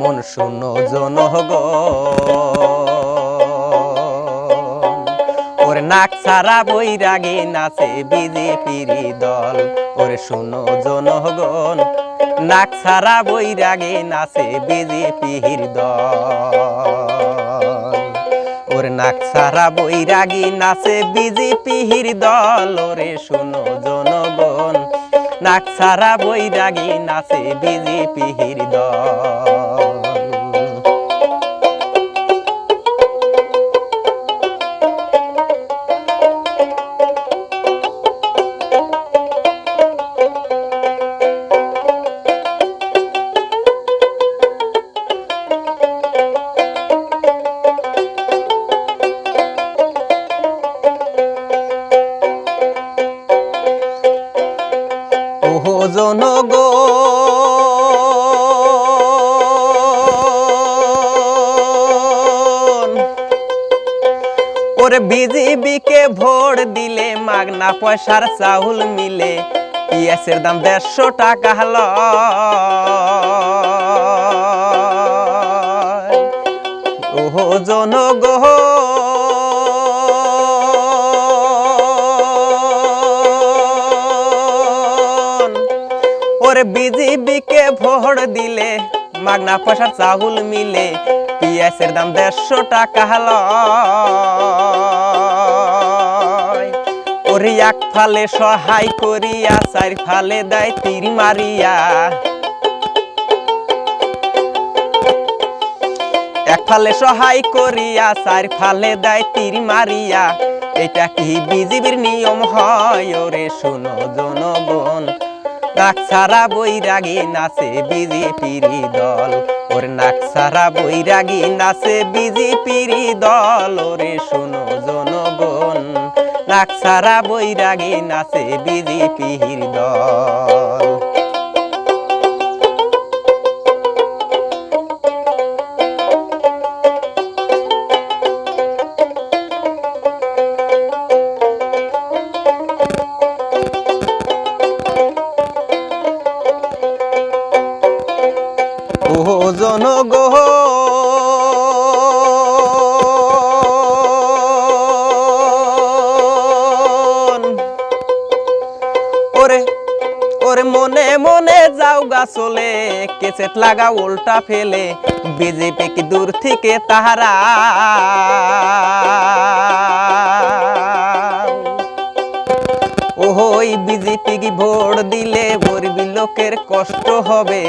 মন শুনো জনগ ওর নাক সারা বৈরাগী নাচে বিজেপির দল। ওরে শুনো জনগণ নাক সারা বৈরাগী নাচে বিজেপির দল। ওর নাক সারা বৈরাগী নাচে বিজেপির দল। ওরে শুনো জনগণ নাক সারা বৈরাগী নাচে বিজেপি দল ওহো জনগণ ওরে বিজিবিকে ভোট দিলে মাগনা পয়সার চাউল মিলে, পিয়াসের দাম দেড়শো টাকা হল। ওহো জনগণ ওরে বিজিবিকে ভোট দিলে, মাগনা পয়সার চাউল মিলে পিয়াসের দাম দেড়শো টাকা হল ওরে এক ফালে সহায় করিয়া, চার ফালে দেয় তীর মারিয়া। এক ফালে সহায় করিয়া, চার ফালে দেয় তীর মারিয়া। এটা কি বিজিবির নিয়ম হয়? ওরে শোনো জনগণ নাক সারা বৈরাগী নাচে বিজেপির দল। ওর নাক সারা বৈরাগী নাচে বিজেপির দল। ওরে শোনো জনগণ, নাক সারা বৈরাগী নাচে বিজেপির দল। ও জনগণ ওরে ওরে মনে মনে যাও গা চলে কেসেট লাগা উল্টা ফেলে, বিজেপি কি দূর থেকে তাহারা? ওই বিজেপি কি ভোট দিলে গরিব লোকের কষ্ট হবে?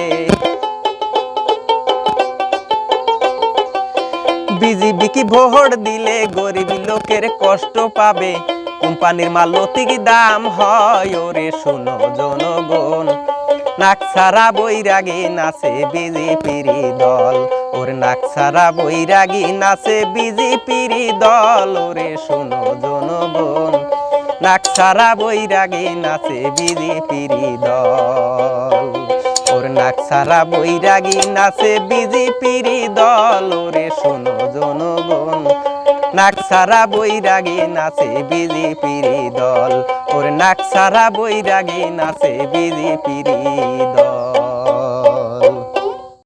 বিজিবি কি ভোট দিলে গরিব লোকের কষ্ট পাবে? কোম্পানির মাল কি দাম হয়, ওরে শোনো জনগণ। নাক সারা বৈরাগী নাচে বিজেপির দল। ওরে নাক সারা বৈরাগী নাচে বিজেপির দল। ওরে শোনো জনগণ। নাক সারা বৈরাগী নাচে বিজেপির দল। ওর নাক সারা বৈরাগী নাচে বিজেপির দল, ওরে শোনো জনগণ। নাক সারা বৈরাগী নাচে বিজেপির দল, ওর নাক সারা বৈরাগী নাচে বিজেপির দল।